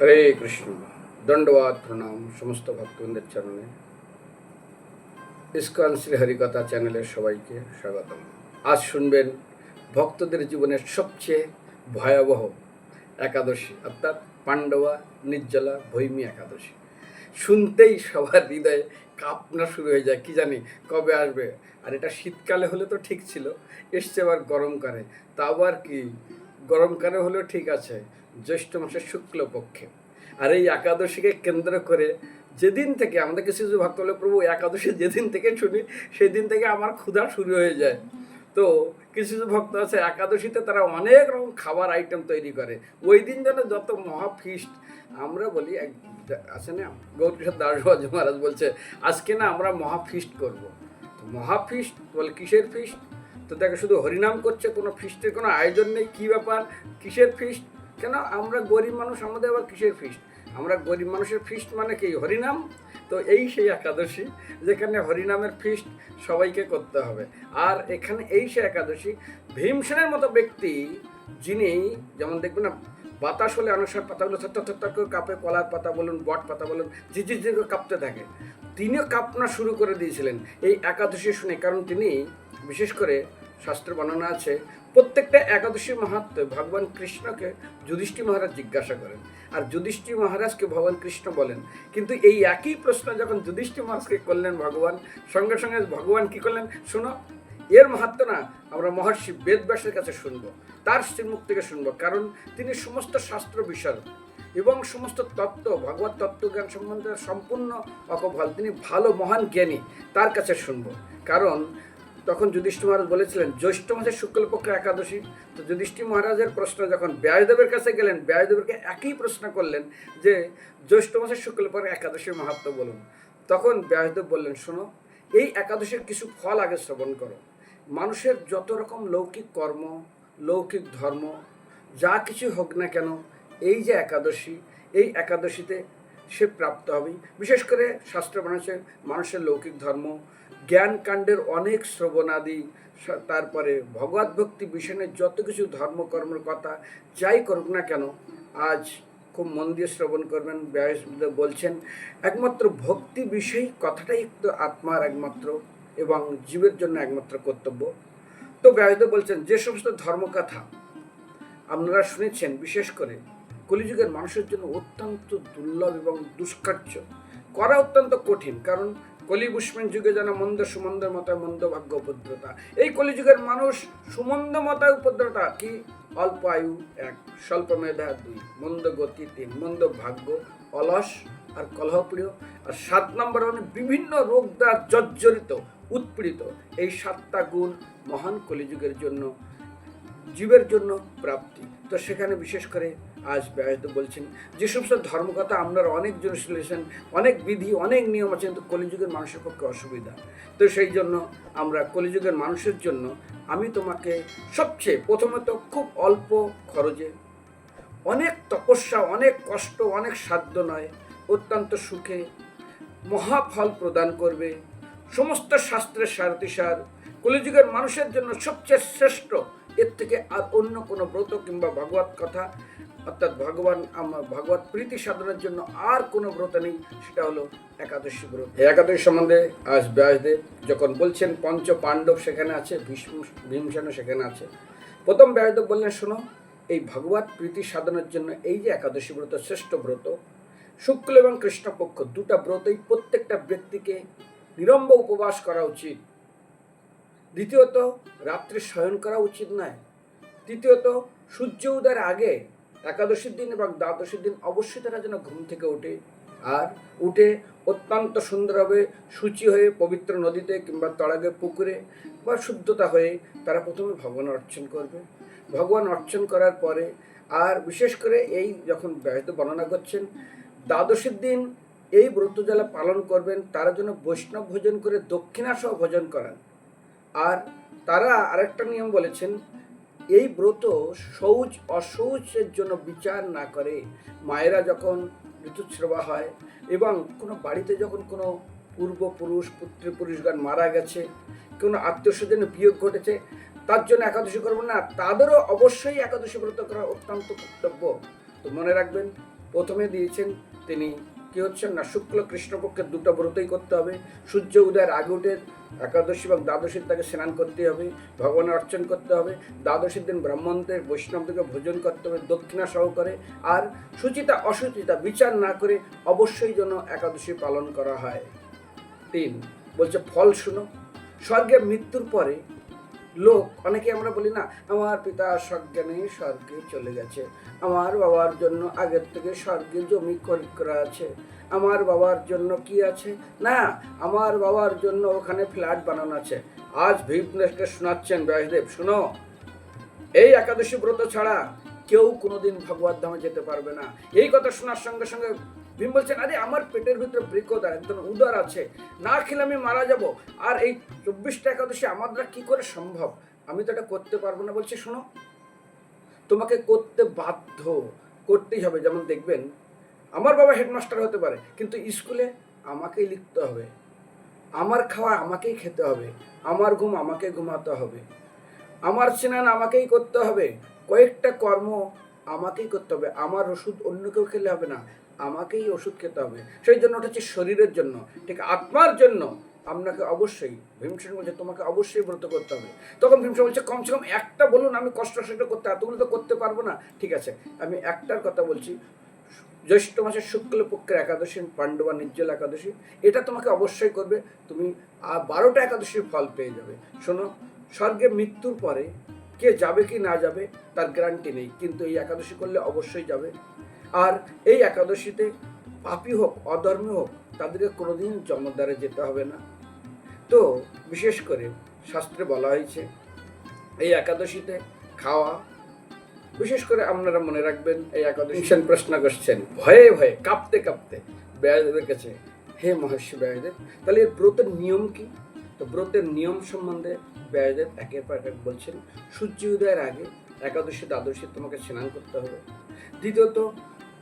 হরে কৃষ্ণ। দণ্ডবাদ, প্রণাম, সমস্ত ভক্তবৃন্দের চরণে। ইস্কন হরিকথা চ্যানেলের সবাইকে স্বাগতম। আজ শুনবেন ভক্তদের জীবনের সবচেয়ে ভয়াবহ একাদশী, অর্থাৎ পাণ্ডবা, নির্জলা, ভৈমী একাদশী। শুনতেই সবার হৃদয়ে কাঁপনা শুরু হয়ে যায়, কি জানি কবে আসবে? আর এটা শীতকালে হলে তো ঠিক ছিল, এসছে আবার গরমকালে। তা আবার কি? গরমকালে হলেও ঠিক আছে। জ্যৈষ্ঠ মাসের শুক্লপক্ষে। আর এই একাদশীকে কেন্দ্র করে যেদিন থেকে আমাদের কিছু কিছু ভক্ত হলে প্রভু একাদশী যেদিন থেকে শুনি, সেদিন থেকে আমার ক্ষুধা শুরু হয়ে যায়। তো কিছু কিছু ভক্ত আছে, একাদশীতে তারা অনেক রকম খাবার আইটেম তৈরি করে। ওই দিন যেন যত মহা ফিস্ট আমরা বলি এক, আছে না? গৌরকিশোর দাস মহারাজ বলছে, আজকে না আমরা মহা ফিস্ট করব। মহা ফিস্ট বলে কিসের ফিস্ট তো দেখে শুধু হরিনাম করছে, কোনো ফিস্টের কোনো আয়োজন নেই, কী ব্যাপার? কিসের ফিস্ট কেন? আমরা গরিব মানুষ, আমাদের আবার কিসের ফিস্ট আমরা গরিব মানুষের ফিস্ট মানে কি? হরিনাম? তো এই সেই একাদশী, যেখানে হরিনামের ফিস্ট সবাইকে করতে হবে। আর এখানে এই সেই একাদশী, ভীমসেনের মতো ব্যক্তি, যিনি যেমন দেখবেন না, বাতাস হলে অনেক সময় পাতাগুলো থর থর করে কাঁপে কলার পাতা বলুন, বট পাতা বলুন ঝিঝির ঝিঝি করে কাঁপতে থাকে। তিনিও কাঁপনা শুরু করে দিয়েছিলেন এই একাদশী শুনে, কারণ তিনি বিশেষ করে শাস্ত্র বর্ণনা আছে, প্রত্যেকটা একাদশীর মাহাত্ম ভগবান কৃষ্ণকে যুধিষ্ঠি মহারাজ জিজ্ঞাসা করেন। আর যুধিষ্ঠি মহারাজকে ভগবান কৃষ্ণ বলেন। কিন্তু এই একই প্রশ্ন যখন যুধিষ্ঠি মহারাজকে করলেন ভগবান, সঙ্গে সঙ্গে ভগবান কি করলেন? শোনো, এর মাহাত্ম না, আমরা মহর্ষি বেদব্যাসের কাছে শুনব, তার শ্রীমুখ থেকে শুনব, কারণ তিনি সমস্ত শাস্ত্র বিশারদ এবং সমস্ত তত্ত্ব, ভগবত তত্ত্বজ্ঞান সম্বন্ধে সম্পূর্ণ অকভল তিনি ভালো, মহান জ্ঞানী, তার কাছে শুনব। কারণ তখন যুধিষ্ঠির মহারাজ বলেছিলেন, জ্যৈষ্ঠ মাসের শুক্লপক্ষ একাদশী। তো যুধিষ্ঠির মহারাজের প্রশ্ন যখন ব্যাসদেবের কাছে গেলেন ব্যাসদেবকে একই প্রশ্ন করলেন যে, জ্যৈষ্ঠ মাসের শুক্লপক্ষ একাদশীর মাহাত্ম বলুন। তখন ব্যাসদেব বললেন, শোনো, এই একাদশীর কিছু ফল আগে শ্রবণ করো। মানুষের যত রকম লৌকিক কর্ম, লৌকিক ধর্ম, যা কিছু হোক না কেন, এই যে একাদশী, এই একাদশীতে সে প্রাপ্ত হবে। বিশেষ করে শাস্ত্র মানুষের মানুষের লৌকিক ধর্ম জ্ঞান কাণ্ডের অনেক শ্রবণাদি তারপরে ভগবত ভক্তি বিষয়ের যত কিছু ধর্মকর্মের কথা যাই করুক না কেন, আজ খুব মন দিয়ে শ্রবণ করবেন ব্যাস বলছেন, একমাত্র ভক্তি বিষয়ী কথাটাই একটু আত্মার একমাত্র এবং জীবের জন্য একমাত্র কর্তব্য। তো ব্যাসদেব বলছেন, যে সমস্ত ধর্মকথা আপনারা শুনেছেন, বিশেষ করে কলিযুগের মানুষের জন্য অত্যন্ত দুর্লভ এবং দুষ্কার্য। করা অত্যন্ত কঠিন, কারণ কলিবুষ্মেন যুগে যেন মন্দ সুমন্দের মতায় মন্দ ভাগ্য উপদ্রতা। এই কলিযুগের মানুষ সুমন্দ মতায় উপদ্রতা। কি? অল্প আয়ু, এক। স্বল্প মেধা, দুই। মন্দ গতি, তিন। মন্দ ভাগ্য, অলস আর কলহপ্রিয়। আর সাত নম্বর মানে বিভিন্ন রোগ দ্বারা জর্জরিত, উৎপীড়িত। এই সাতটা গুণ মহান কলিযুগের জন্য জীবের জন্য প্রাপ্তি। তো সেখানে বিশেষ করে আজ ব্যাহত বলছেন, যে সমস্ত ধর্মকথা আপনারা অনেক জন শুনেছেন, অনেক বিধি, অনেক নিয়ম আছে, কিন্তু কলিযুগের মানুষের পক্ষে অসুবিধা। তো সেই জন্য আমরা কলিযুগের মানুষের জন্য আমি তোমাকে সবচেয়ে প্রথমত খুব অল্প খরচে অনেক তপস্যা, অনেক কষ্ট, অনেক সাধ্য নয়, অত্যন্ত সুখে মহাফল প্রদান করবে। সমস্ত শাস্ত্রের সারতিসার কলিযুগের মানুষের জন্য সবচেয়ে শ্রেষ্ঠ এর থেকে আর অন্য কোনো ব্রত কিংবা ভগবত কথা, অর্থাৎ ভগবান ভগবত প্রীতি সাধনের জন্য আর কোনো ব্রত নেই, সেটা হলো একাদশী ব্রত। একাদশী সম্বন্ধে আজ ব্যাসদেব যখন বলছেন, পঞ্চ পাণ্ডব সেখানে আছে, ভীষ্ম, ভীমসেনও সেখানে আছে। প্রথম ব্যাসদেব বললেন, শোনো, এই ভগবত প্রীতি সাধনের জন্য এই যে একাদশী ব্রত, শ্রেষ্ঠ ব্রত, শুক্ল এবং কৃষ্ণপক্ষ দুটা ব্রতই প্রত্যেকটা ব্যক্তিকে নিরম্ব উপবাস করা উচিত। দ্বিতীয়ত, রাত্রে শয়ন করা উচিত নয়। তৃতীয়ত, সূর্য উদয়ের আগে একাদশীর দিন এবং দ্বাদশীর দিন অবশ্যই তারা যেন ঘুম থেকে ওঠে। আর উঠে অত্যন্ত সুন্দরভাবে সূচি হয়ে পবিত্র নদীতে কিংবা তড়াগে পুকুরে বা শুদ্ধতা হয়ে তারা প্রথমে ভগবান অর্চন করবে। ভগবান অর্চন করার পরে আর বিশেষ করে এই যখন ব্যাহত বর্ণনা করছেন, দ্বাদশীর দিন এই ব্রতজ্বালা পালন করবেন, তারা যেন বৈষ্ণব ভোজন করে দক্ষিণাসহ ভোজন করান। আর তারা আরেকটা নিয়ম বলেছেন, এই ব্রত শৌচ অশৌচের জন্য বিচার না করে। মায়েরা যখন ঋতুস্রবা হয় এবং কোনো বাড়িতে যখন কোনো পূর্বপুরুষ, পুত্রপুরুষগণ মারা গেছে, কোনো আত্মীয় স্বজনের বিয়োগ ঘটেছে, তার জন্য একাদশী করবেন না, তাদেরও অবশ্যই একাদশী ব্রত করা অত্যন্ত কর্তব্য। তো মনে রাখবেন, প্রথমে দিয়েছেন তিনি কি হচ্ছেন না, শুক্ল কৃষ্ণপক্ষের দুটো ব্রতই করতে হবে। সূর্য উদয়ের আগে উঠে একাদশী এবং দ্বাদশীর তাকে স্নান করতে হবে ভগবান অর্চন করতে হবে, দ্বাদশীর দিন ব্রাহ্মণদের বৈষ্ণবদেরকে ভোজন করতে হবে, দক্ষিণা সহকারে আর সুচিতা, অসুচিতা বিচার না করে অবশ্যই যেন একাদশী পালন করা হয়। তিন, বলছে, ফল শুনো। স্বর্গের মৃত্যুর পরে লোক, অনেকে আমরা বলি না, আমার পিতা সজ্ঞানে স্বর্গে চলে গেছে। আমার বাবার জন্য আগের থেকে স্বর্গে জমি করা আছে। আমার বাবার জন্য কি আছে? না, আমার বাবার জন্য ওখানে ফ্ল্যাট বানানো আছে। আজ ভীমদেশকে শোনাচ্ছেন ব্যাসদেব, শুনো। এই একাদশী ব্রত ছাড়া কেউ কোনোদিন ভগবত ধামে যেতে পারবে না। এই কথা শোনার সঙ্গে সঙ্গে ভীম বলছেন আরে, আমার পেটের ভিতরে বৃকদার একদম উদার আছে, না খেলে আমি মারা যাব। আর এই চব্বিশটা একাদশী আমার দ্বারা কি করে সম্ভব? আমি তো এটা করতে পারব না। বলছে, শোনো, তোমাকে করতে বাধ্য করতেই হবে। যেমন দেখবেন, আমার বাবা হেডমাস্টার হতে পারে, কিন্তু স্কুলে আমাকেই লিখতে হবে। আমার খাওয়া আমাকেই খেতে হবে। আমার ঘুম আমাকে ঘুমাতে হবে। আমার স্নান আমাকেই করতে হবে। কয়েকটা কর্ম আমাকেই করতে হবে। আমার ওষুধ অন্য কেউ খেলে হবে না। আমাকেই ওষুধ খেতে হবে। সেই জন্য ওটা হচ্ছে শরীরের জন্য। ঠিক আত্মার জন্য আপনাকে অবশ্যই ভীমসেন বলছে, তোমাকে অবশ্যই ব্রত করতে হবে। তখন ভীমসেন বলছে কমসে কম একটা বলুন, আমি কষ্ট সেটা করতে, এতগুলো তো করতে পারব না। ঠিক আছে, আমি একটার কথা বলছি, জ্যৈষ্ঠ মাসের শুক্লপক্ষের একাদশী, পাণ্ডবা নির্জল একাদশী, এটা তোমাকে অবশ্যই করবে, তুমি বারোটা একাদশীর ফল পেয়ে যাবে। শোনো, স্বর্গে মৃত্যুর পরে কে যাবে কি না যাবে, তার গ্যারান্টি নেই, কিন্তু এই একাদশী করলে অবশ্যই যাবে। আর এই একাদশীতে পাপি হোক অধর্মী হোক তাদেরকে কোনোদিন জমদ্বারে যেতে হবে না। তো বিশেষ করে শাস্ত্রে বলা হয়েছে এই একাদশীতে খাওয়া বিশেষ করে আপনারা মনে রাখবেন এই একাদশী প্রশ্ন করছেন। ভয়ে ভয়ে কাঁপতে কাঁপতে ব্যায়দেবের কাছে হে মহর্ষি ব্যায়দেব তাহলে এর ব্রতের নিয়ম কি? তো ব্রতের নিয়ম সম্বন্ধে ব্যায়দেব একের পর এক বলছেন সূর্য উদয়ের আগে একাদশী দ্বাদশী তোমাকে স্নান করতে হবে। দ্বিতীয়ত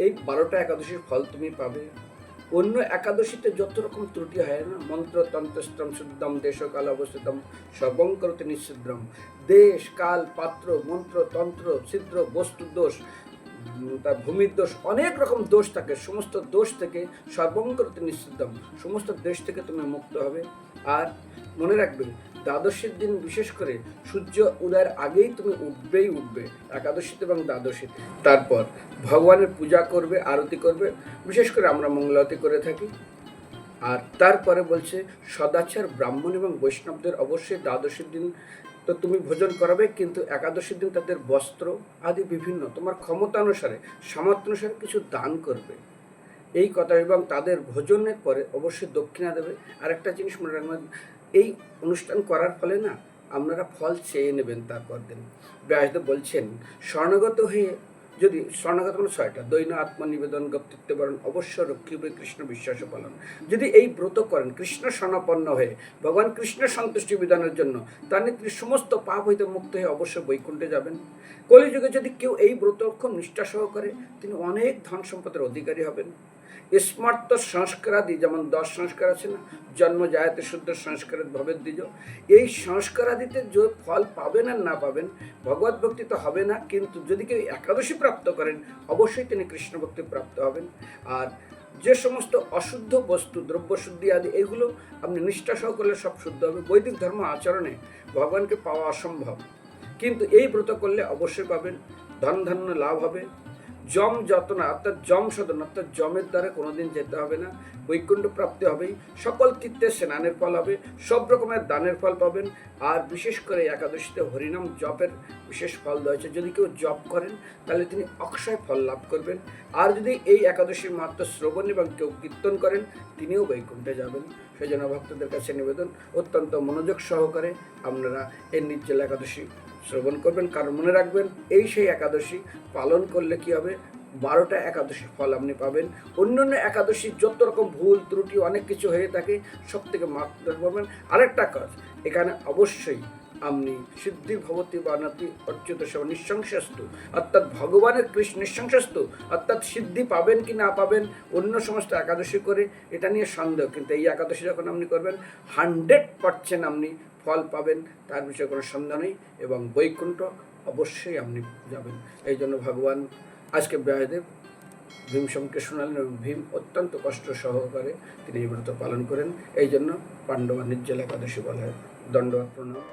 এই বারোটা একাদশীর ফল তুমি পাবে। অন্য একাদশীতে যত রকম ত্রুটি হয় না, মন্ত্র তন্ত্রস্ত্রম শুদ্ধম, দেশকাল অবস্থিতম সর্বং করতে নিঃছিদ্রম দেশ, কাল, পাত্র, মন্ত্র, তন্ত্র, ছিদ্র, বস্তু, দোষ তার ভূমির দোষ, অনেক রকম দোষ থাকে। সমস্ত দোষ থেকে সর্বং করতে নিঃছিদ্রম সমস্ত দেশ থেকে তুমি মুক্ত হবে। আর মনে রাখবে, দ্বাদশীর দিন বিশেষ করে সূর্য উদয়ের আগেই তুমি উঠবেই উঠবে, একাদশীতে এবং দ্বাদশীতে। তারপর ভগবানের পূজা করবে, আরতি করবে, বিশেষ করে আমরা মঙ্গলারতি করে থাকি। আর তারপরে বলছে, সদাচার ব্রাহ্মণ এবং বৈষ্ণবদের অবশ্যই দ্বাদশীর দিন তো তুমি ভোজন করাবে, কিন্তু একাদশীর দিন তাদের বস্ত্র আদি বিভিন্ন, তোমার ক্ষমতা অনুসারে, সামর্থ্য অনুসারে কিছু দান করবে। এই কথা এবং তাদের ভোজনের পরে অবশ্যই দক্ষিণা দেবে। আর একটা জিনিস মনে রাখবেন এই অনুষ্ঠান করার ফলে না আপনারা ফল চেয়ে নেবেন তারপর দিন। ব্যাসদেব বলছেন, স্বর্ণগত হয়ে যদি স্বর্ণগত মানে ছয়টা, দৈন আত্মনিবেদন বরণ অবশ্য রক্ষিবে কৃষ্ণ বিশ্বাস পালন। যদি এই ব্রত করেন, কৃষ্ণ স্বর্ণাপন্ন হয়ে ভগবান কৃষ্ণের সন্তুষ্টি বিধানের জন্য তার নেত্রী সমস্ত পাপ হইতে মুক্ত হয়ে অবশ্যই বৈকুণ্ঠে যাবেন। কলিযুগে যদি কেউ এই ব্রত খুব নিষ্ঠা সহকারে, তিনি অনেক ধন সম্পদের অধিকারী হবেন। স্মার্ত সংস্কারাদি, যেমন দশ সংস্কার আছে না, জন্ম, জায়তে, শুদ্ধ সংস্কারের ভবের দ্বিজ, এই সংস্কারাদিতে যে ফল পাবেন আর না পাবেন, ভগবত ভক্তি তো হবে না, কিন্তু যদি কেউ একাদশী প্রাপ্ত করেন, অবশ্যই তিনি কৃষ্ণ ভক্তি প্রাপ্ত হবেন। আর যে সমস্ত অশুদ্ধ বস্তু দ্রব্য শুদ্ধি আদি, এগুলো আপনি নিষ্ঠা সহ করলে সব শুদ্ধ হবে। বৈদিক ধর্ম আচরণে ভগবানকে পাওয়া অসম্ভব। কিন্তু এই ব্রত করলে অবশ্যই পাবেন ধন ধন্য লাভ হবে। জম যতনা অর্থাৎ জম সদন, অর্থাৎ জমের দ্বারা কোনোদিন যেতে হবে না। বৈকুণ্ঠ প্রাপ্তি হবেই সকল তীর্থের স্নানের ফল হবে, সব রকমের দানের ফল পাবেন। আর বিশেষ করে একাদশীতে হরিনাম জপের বিশেষ ফল হয়েছে যদি কেউ জপ করেন, তাহলে তিনি অক্ষয় ফল লাভ করবেন। আর যদি এই একাদশীর মাত্র শ্রবণ এবং কেউ কীর্তন করেন, তিনিও বৈকুণ্ঠে যাবেন। সেই জন্য ভক্তদের কাছে নিবেদন, অত্যন্ত মনোযোগ সহকারে আপনারা এই নির্জল একাদশী শ্রবণ করবেন। কারণ মনে রাখবেন, এই সেই একাদশী পালন করলে কি হবে? বারোটা একাদশী ফল আপনি পাবেন। অন্য অন্য একাদশী যত রকম ভুল, ত্রুটি, অনেক কিছু হয়ে থাকে সব থেকে মাত্র করবেন আরেকটা কাজ, এখানে অবশ্যই আপনি সিদ্ধি, ভবতী, বানাতি, অচ্যুত সব নিঃসংসাস্তু অর্থাৎ ভগবানের কৃষ্ণ নিঃসংসাস্তু অর্থাৎ সিদ্ধি পাবেন কি না পাবেন, অন্য সমস্ত একাদশী করে এটা নিয়ে সন্দেহ। কিন্তু এই একাদশী যখন আপনি করবেন হান্ড্রেড পার্সেন্ট আপনি ফল পাবেন, তার বিষয়ে কোনো সন্দেহ নেই এবং বৈকুণ্ঠ অবশ্যই আপনি যাবেন। এই জন্য ভগবান আজকে ব্যায়দেব ভীমসমকে শোনালেন এবং ভীম অত্যন্ত কষ্ট সহকারে তিনি এই ব্রত পালন করেন। এই জন্য পাণ্ডবা নির্জলা একাদশী বলা হয় প্রণাম